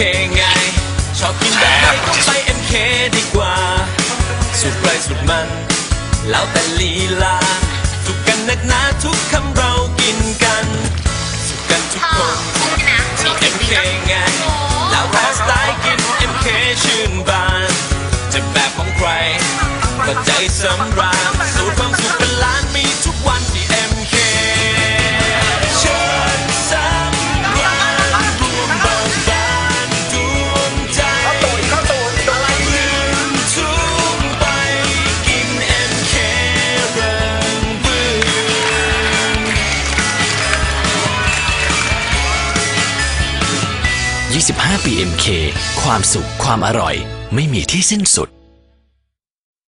MK ไง ชอบกินแบบไหนก็ไป MK ดีกว่า สุดไปสุดมัน แล้วแต่ลีลาสุกกันนักหนาทุกคำเรากินกัน สุกกันทุกคนที่ MK ไง แล้วแต่สไตล์กิน MK ชื่นบาน จะแบบของใครก็ใจสำราญสูตรความสุ 25 ปี MK ความสุขความอร่อย ไม่มีที่สิ้นสุด